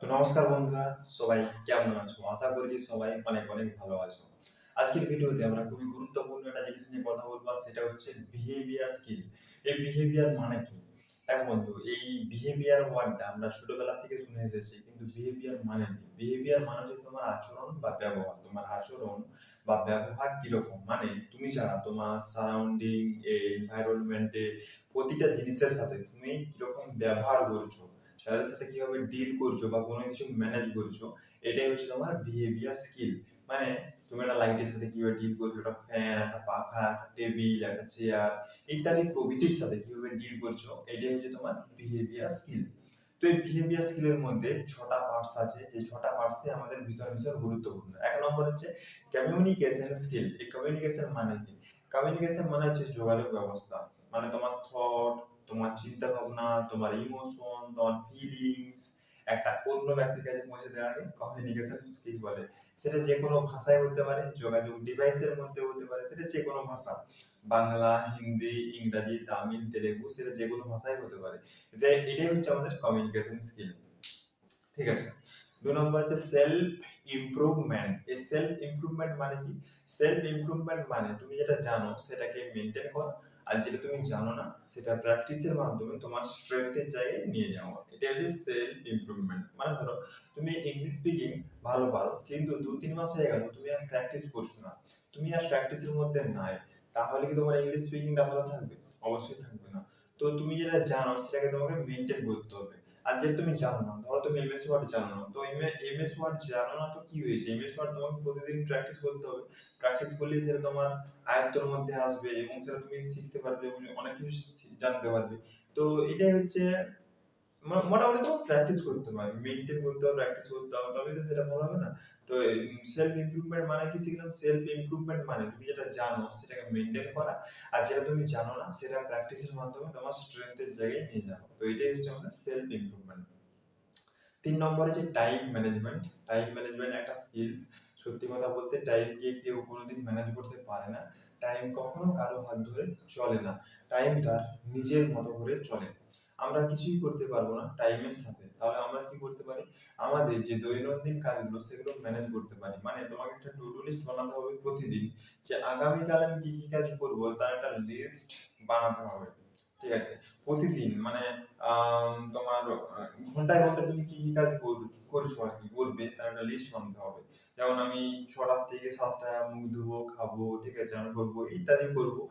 তো নমস্কার বন্ধুরা, সবাই কেমন আছো? আশা করি সবাই অনেক অনেক ভালো আছো। আজকের ভিডিওতে আমরা খুবই গুরুত্বপূর্ণ একটা জিনিস নিয়ে কথা বলব সেটা হচ্ছে বিহেভিয়ার স্কিল এই বিহেভিয়ার মানে কি? এক বন্ধু, এই বিহেভিয়ার ওয়ার্ডটা আমরা ছোটবেলা থেকে শুনে এসেছি, কিন্তু বিহেভিয়ার মানে কি? বিহেভিয়ার মানে হচ্ছে তোমার আচরণ বা ব্যবহার। তোমার আচরণ বা ব্যবহার কীরকম? মানে তুমি ছাড়া তোমার সারাউন্ডিং এনভায়রনমেন্টে প্রতিটা জিনিসের সাথে তুমি কীরকম ব্যবহার করছ? তাদের সাথে কীভাবে ডিল করছ বা কোনো কিছু ম্যানেজ করছ, এটাই হচ্ছে তোমার বিহেভিয়ার স্কিল মানে তুমি একটা লাইটের সাথে কীভাবে ডিল করছ? একটা ফ্যান একটা পাখা, একটা টেবিল একটা চেয়ার ইত্যাদি প্রভৃতির সাথে কীভাবে ডিল করছ? এটাই হচ্ছে তোমার বিহেভিয়ার স্কিল তো এই বিহেভিয়ার স্কিলের মধ্যে ছটা পার্টস আছে। যে ছটা পার্টসে আমাদের ভীষণ ভীষণ গুরুত্বপূর্ণ। এক নম্বর হচ্ছে কমিউনিকেশন স্কিল এই কমিউনিকেশন মানে কি? কমিউনিকেশন মানে হচ্ছে যোগাযোগ ব্যবস্থা। মানে তোমার থট তোমার চিন্তা ভাবনা তোমার ইমোশন তোমার ফিলিংস একটা অন্য ব্যক্তির কাছে পৌঁছে দেওয়াকে কমিউনিকেশন স্কিল বলে। সেটা যে কোনো ভাষায় হতে পারে, যোগাযোগ ডিভাইসের মধ্যে হতে পারে, সেটা যে কোনো ভাষা। বাংলা, হিন্দি, ইংরাজি, তামিল, তেলেগু, সেটা যে কোনো ভাষায় হতে পারে। এটা এটাই হচ্ছে আমাদের কমিউনিকেশন স্কিল ঠিক আছে? দু নম্বর হচ্ছে সেলফ ইমপ্রুভমেন্ট এই সেলফ ইমপ্রুভমেন্ট মানে কি? সেলফ ইমপ্রুভমেন্ট মানে তুমি যেটা জানো, সেটাকে মেনটেন করো। আর যেটা তুমি জানো না, সেটা প্র্যাকটিসের মাধ্যমে তোমার স্ট্রেংথের জায়গায় নিয়ে যাওয়া এটা হচ্ছে সেলফ ইমপ্রুভমেন্ট মানে ধরো, তুমি ইংলিশ স্পিকিং ভালো পারো, কিন্তু দু তিন মাস হয়ে গেল, তুমি আর প্র্যাকটিস করছ না। তুমি আর প্র্যাকটিসের মধ্যে নাই, তাহলে কি তোমার ইংলিশ স্পিকিংটা ভালো থাকবে? অবশ্যই থাকবে না। তো তুমি যেটা জানো, সেটাকে তোমাকে মেনটেন করতে হবে। আর তুমি জানো না, ধরো তুমি এমএস ওয়ার্ড জানো না, তো এমএস ওয়ার্ড জানো না তো কি হয়েছে? এমএস ওয়ার্ড তোমাকে প্রতিদিন প্র্যাকটিস করতে হবে। প্র্যাকটিস করলে সেটা তোমার আয়ত্তর মধ্যে আসবে এবং সেটা তুমি শিখতে পারবে এবং অনেক কিছু জানতে পারবে। তো এটাই হচ্ছে মোটামুটি তোমার প্র্যাকটিস করতে হবে মেনটেন করতে হবে প্র্যাকটিস করতে হবে তবে তো সেটা ভালো হবে না। তো সেলফ ইমপ্রুভমেন্ট মানে কি শিখলাম? সেলফ ইমপ্রুভমেন্ট মানে তুমি যেটা জানো সেটাকে মেনটেন করা, আর যেটা তুমি জানো না সেটা প্র্যাকটিসের মাধ্যমে তোমার স্ট্রেংথের জায়গায় নিয়ে যাও তো এটাই হচ্ছে আমাদের সেলফ ইমপ্রুভমেন্ট তিন নম্বরে যে টাইম ম্যানেজমেন্ট টাইম ম্যানেজমেন্ট একটা স্কিলস সত্যি কথা বলতে টাইমকে কেউ কোনোদিন ম্যানেজ করতে পারে না। টাইম কখনো কারও হাত ধরে চলে না। টাইম তার নিজের মতো করে চলে। আমরা কিছুই করতে পারব না টাইমের সাথে। তাহলে আমরা কি করতে পারি? আমাদের যে দৈনন্দিন কাজগুলো, সেগুলো ম্যানেজ করতে পারি। মানে তোমাকে একটা টু ডু লিস্ট বানাতে হবে প্রতিদিন, যে আগামীকাল আমি কি কি কাজ করব, তার একটা লিস্ট বানাতে হবে। ঠিক আছে? প্রতিদিন মানে তোমার, ঘন্টায় ঘন্টায় তুমি কি কি কাজ কর- করছ আর কি, করবে, তার একটা লিস্ট বানাতে হবে। যেমন আমি ছটার থেকে সাতটা মুখ ধুবো, খাব, ঠিক আছে, আমি করব, ইত্যাদি করব।